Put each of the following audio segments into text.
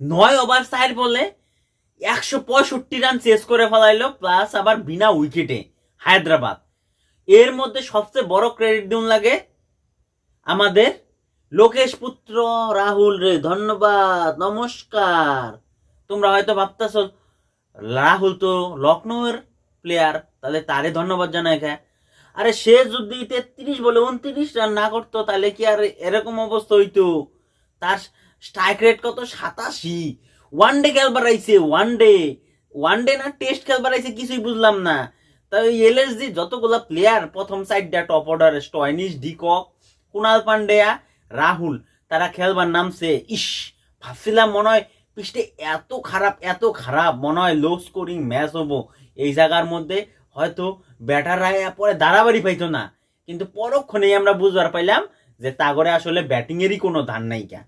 নয় over side বলে একশো পঁয়ষট্টি রান চেস করে ফেলাইলো প্লাস আবার বিনা উইকেটে হায়দ্রাবাদ। এর মধ্যে সবচেয়ে বড় ক্রেডিট দিন লাগে আমাদের লোকেশ পুত্র, রাহুল রে, ধন্যবাদ, নমস্কার। তোমরা হয়তো ভাবতেছ, রাহুল তো লখনৌয়ের প্লেয়ার তাহলে তারে ধন্যবাদ জানাই খা আরে সে যদি তেত্রিশ বলে, উনত্রিশ রান না করতো, তাহলে কি আর এরকম অবস্থা হইতো? তার স্ট্রাইক রেট কত? সাতাশি। ওয়ান ডে খেলবার আইছে ওয়ান ডে ওয়ান ডে না টেস্ট খেলবার আইছে কিছুই বুঝলাম না। তাই এলএসজি যতগুলা প্লেয়ার প্রথম সাইডটা top order Stoinis de Kock Krunal Pandya Rahul তারা খেলবার নামছে। ইস, ভাবছিলাম মনে হয় পিছতে এত খারাপ এত খারাপ। মনে হয় লো স্কোরিং ম্যাচ হব। এই জায়গার মধ্যে হয়তো ব্যাটাররা পরে দাঁড়াবাড়ি পাইতো না। কিন্তু পরক্ষণেই আমরা বুঝবার পাইলাম যে তাগরে আসলে ব্যাটিংয়েরই কোনো ধান নাই কা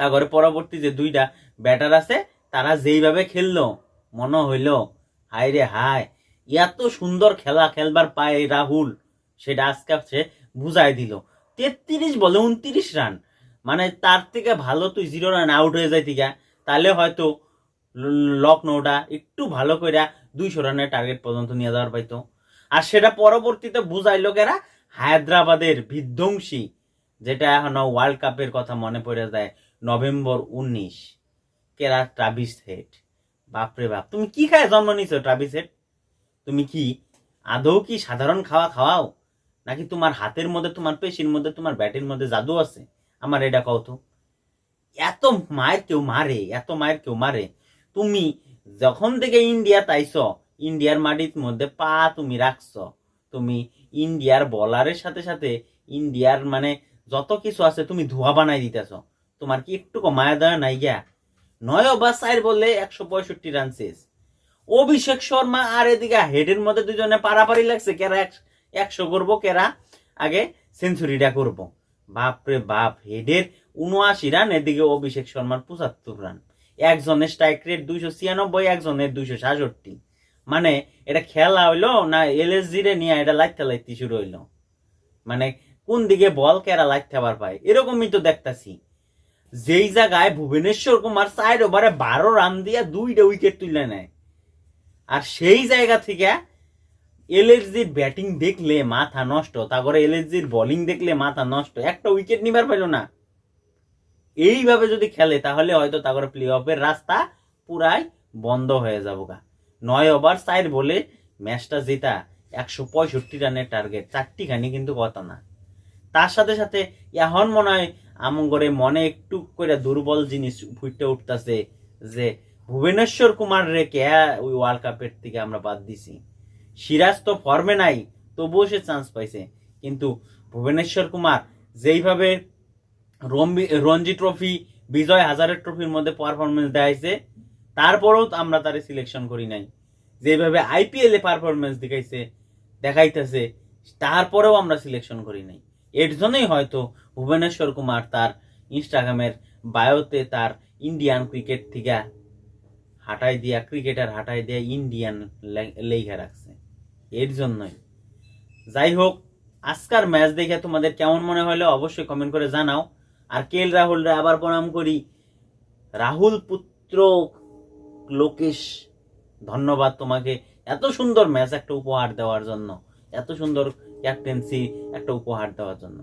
তাগরে পরবর্তী যে দুইটা ব্যাটার আছে, তারা যেইভাবে খেললো, মনে হইল হায় রে হায়, এত সুন্দর খেলা খেলবার পায় রাহুল, সেটা আজকে সে বুঝাই দিল। তেত্রিশ বলে উনত্রিশ রান মানে তার থেকে ভালো তুই জিরো রান আউট হয়ে যায় তিকা তাহলে হয়তো লখনৌটা একটু ভালো করে দুইশো রানের টার্গেট পর্যন্ত নিয়ে যাওয়ার পাইতো। আর সেটা পরবর্তীতে বুঝাইলো কেরা? হায়দ্রাবাদের বিধ্বংসী যেটা এখন ওয়ার্ল্ড কাপের কথা মনে পড়ে যায়, নভেম্বর উনিশ, কেরা ট্রাভিস হেড বাপরে বাপ, তুমি কি খায় জন্ম নিছো ট্রাভিস হেড তুমি কি আদৌ কি সাধারণ খাওয়া খাওয়াও? নাকি তোমার হাতের মধ্যে, তোমার পেশির মধ্যে, তোমার ব্যাটের মধ্যে জাদু আছে? আমার এটা কও তো। এত মায়ের কেউ মারে, এত মায়ের কেউ মারে। তুমি যখন থেকে ইন্ডিয়া তাইছ ইন্ডিয়ার মাটির মধ্যে পা তুমি রাখছ। তুমি ইন্ডিয়ার বলারের সাথে সাথে ইন্ডিয়ার মানে যত কিছু আছে তুমি ধোয়া বানাই দিতেছ। তোমার কি একটু মায়া দয়া নাই গিয়া? নয় ওভার সাইড বললে একশো পঁয়ষট্টি রান শেষ। অভিষেক শর্মা আর এদিকে হেডের মধ্যে দুজনে পারাপারি লাগছে, কেরা এক- একশো করব, কেরা আগে সেঞ্চুরিটা করব। বাপরে বাপ হেডের উনআশি রান এদিকে অভিষেক শর্মার পঁচাত্তর রান একজনের স্ট্রাইক রেট দুইশো ছিয়ানব্বই, একজনের দুইশো সাতষট্টি। মানে এটা খেলা হইল না এলএসজি রে নিয়ে এটা লাইতে লাইতে শুরু হইল। মানে কোন দিকে বল কেরা লাইতে আবার পায়? এরকমই তো দেখতাছি। যেই জায়গায় ভুবনেশ্বর কুমার সাইড ওভারে বারো রান দিয়ে দুইটা উইকেট তুলে নেয়। আর সেই জায়গা থেকে এলএসজির ব্যাটিং দেখলে মাথা নষ্ট, তারপরে এলএসজির বোলিং দেখলে মাথা নষ্ট, একটা উইকেট নিবার পাইল না। এইভাবে যদি খেলে, তাহলে হয়তো তারপরে প্লে অফের রাস্তা পুরাই বন্ধ হয়ে যাব গা। নয় ওভার সাইড বলে ম্যাচটা জেতা একশো পঁয়ষট্টি রানের টার্গেট চারটি খানি কিন্তু কথা না। তার সাথে সাথে এখন মনে হয় আমগরে মনে একটু করে দুর্বল জিনিস ফুটে উঠতেছে যে ভুবনেশ্বর কুমার রে কে ওই ওয়ার্ল্ড কাপের থেকে আমরা বাদ দিছি। সিরাজ তো ফর্মে নাই, তবুও সে চান্স পাইছে। কিন্তু ভুবনেশ্বর কুমার যেইভাবে রঞ্জি ট্রফি বিজয় হাজারের ট্রফির মধ্যে পারফরমেন্স দেখাইছে, তারপরেও আমরা তারে সিলেকশন করি নাই। যেভাবে আইপিএল পারফরমেন্স দেখাইছে, দেখাইতেছে, তারপরেও আমরা সিলেকশন করি নাই। এর জন্যই হয়তো ভুবনেশ্বর কুমার তার ইনস্টাগ্রামের বায়োতে তার ইন্ডিয়ান ক্রিকেট থেকে হাঁটাই দিয়া, ক্রিকেটার হাঁটাই দিয়া ইন্ডিয়ান লেখা রাখছে। এর জন্যই। যাই হোক, আজকার ম্যাচ দেখে তোমাদের কেমন মনে হলো অবশ্যই কমেন্ট করে জানাও। আর কেল রাহুলরা আবার প্রণাম করি। রাহুল পুত্র লোকেশ, ধন্যবাদ তোমাকে এত সুন্দর ম্যাচ একটা উপহার দেওয়ার জন্য। এত সুন্দর ক্যাপ্টেন্সি একটা উপহার দেওয়ার জন্য।